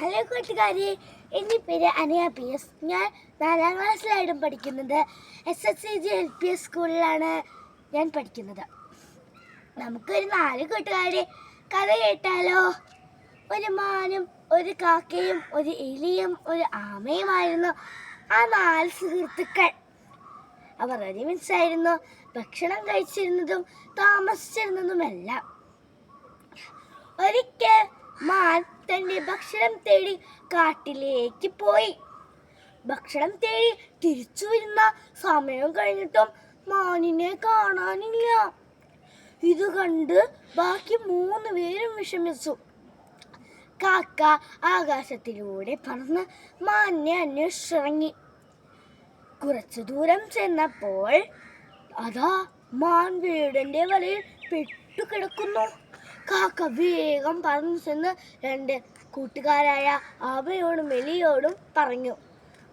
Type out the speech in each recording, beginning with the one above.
Hello കൂട്ടുകാരി എന്റെ പേര് അനയ പി എസ്. ഞാൻ നാലാം ക്ലാസ്സിലായിട്ടും പഠിക്കുന്നത്. S S C G L P S സ്കൂളിലാണ് ഞാൻ പഠിക്കുന്നത്. നമുക്കൊരു നാല് കൂട്ടുകാരെ കഥ കേട്ടാലോ? ഒരു മാനും ഒരു കാക്കയും ഒരു എലിയും ഒരു ആമയുമായിരുന്നു ആ നാല് സുഹൃത്തുക്കൾ. അവർ ഒരുമിച്ചായിരുന്നു ഭക്ഷണം കഴിച്ചിരുന്നതും താമസിച്ചിരുന്നതുമെല്ലാം. ഒരിക്കൽ തന്റെ ഭക്ഷണം തേടി കാട്ടിലേക്ക് പോയി. ഭക്ഷണം തേടി തിരിച്ചു വരുന്ന സമയം കഴിഞ്ഞിട്ടും മാനിനെ കാണാനില്ല. ഇത് കണ്ട് ബാക്കി മൂന്ന് പേരും വിഷമിച്ചു. കാക്ക ആകാശത്തിലൂടെ പറന്ന് മാനിനെ അന്വേഷിച്ചിറങ്ങി. കുറച്ചു ദൂരം ചെന്നപ്പോൾ അതാ മാൻ വീടിന്റെ വലയിൽ പെട്ടുകിടക്കുന്നു. കാക്ക വേഗം പറന്നു ചെന്ന് രണ്ട് കൂട്ടുകാരായ ആമയോടും എലിയോടും പറഞ്ഞു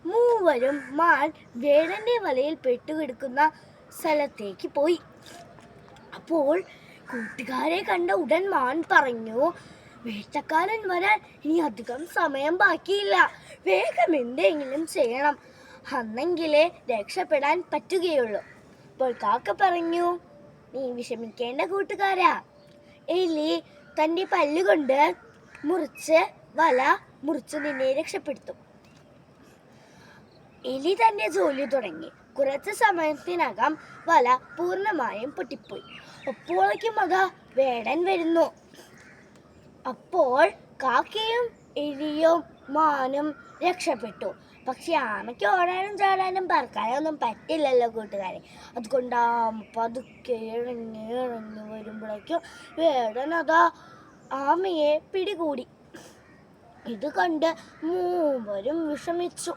മൂവരും മാൻ വേടന്റെ വലയിൽ പെട്ടുകിടക്കുന്ന സ്ഥലത്തേക്ക് പോയി. അപ്പോൾ കൂട്ടുകാരെ കണ്ട ഉടൻ മാൻ പറഞ്ഞു വേട്ടക്കാരൻ വരാൻ ഇനി അധികം സമയം ബാക്കിയില്ല. വേഗം എന്തെങ്കിലും ചെയ്യണം. അന്നെങ്കിലേ രക്ഷപ്പെടാൻ പറ്റുകയുള്ളൂ. അപ്പോൾ കാക്ക പറഞ്ഞു നീ വിഷമിക്കേണ്ട കൂട്ടുകാരാ. എലി തന്റെ പല്ലുകൊണ്ട് മുറിച്ച് വല മുറിച്ച് നിന്നെ രക്ഷപ്പെടുത്തും. എലി തന്റെ ജോലി തുടങ്ങി. കുറച്ച് സമയത്തിനകം വല പൂർണമായും പൊട്ടിപ്പോയി. അപ്പോഴേക്കും മക വേടൻ വരുന്നു. അപ്പോൾ കാക്കയും എലിയും മാനും രക്ഷപ്പെട്ടു. പക്ഷെ ആമയ്ക്ക് ഓടാനും ചാടാനും പറക്കാനും ഒന്നും പറ്റില്ലല്ലോ കൂട്ടുകാരെ. അതുകൊണ്ട് പതുക്കെ ഇറങ്ങി ഇറങ്ങി വരുമ്പോഴേക്കും വേടൻ അതാ ആമയെ പിടികൂടി. ഇത് കണ്ട് മൂവരും വിഷമിച്ചു.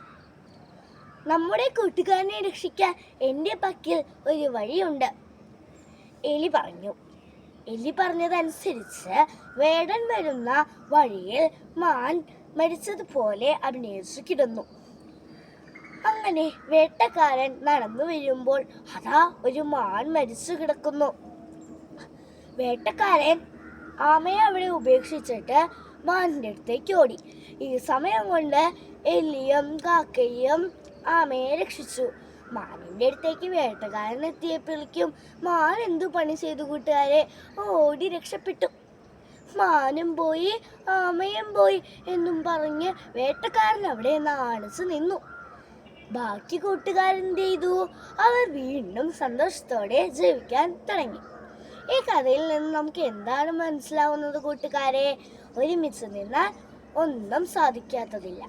നമ്മുടെ കൂട്ടുകാരനെ രക്ഷിക്കാൻ എന്റെ പക്കൽ ഒരു വഴിയുണ്ട്. എലി പറഞ്ഞു. എലി പറഞ്ഞതനുസരിച്ച് വേടൻ വരുന്ന വഴിയിൽ മാൻ മരിച്ചതുപോലെ അഭിനയിച്ചു കിടന്നു അങ്ങനെ വേട്ടക്കാരൻ നടന്നു വരുമ്പോൾ അതാ ഒരു മാൻ മരിച്ചു കിടക്കുന്നു വേട്ടക്കാരൻ ആമയെ അവിടെ ഉപേക്ഷിച്ചിട്ട് മാനിന്റെ അടുത്തേക്ക് ഓടി. ഈ സമയം കൊണ്ട് എല്ലിയും കാക്കയും ആമയെ രക്ഷിച്ചു. മാനിന്റെ അടുത്തേക്ക് വേട്ടക്കാരൻ എത്തിയപ്പോഴേക്കും മാൻ എന്തു പണി ചെയ്തു കൂട്ടുകാരെ? ഓടി രക്ഷപ്പെട്ടു. മാനും പോയി ആമയും പോയി എന്നും പറഞ്ഞ് വേട്ടക്കാരൻ അവിടെ നാണിച്ചു നിന്നു. ബാക്കി കൂട്ടുകാരെന്ത് ചെയ്തു? അവർ വീണ്ടും സന്തോഷത്തോടെ ജീവിക്കാൻ തുടങ്ങി. ഈ കഥയിൽ നിന്ന് നമുക്ക് എന്താണ് മനസ്സിലാവുന്നത് കൂട്ടുകാരെ? ഒരുമിച്ച് നിന്നാൽ ഒന്നും സാധിക്കാത്തതില്ല.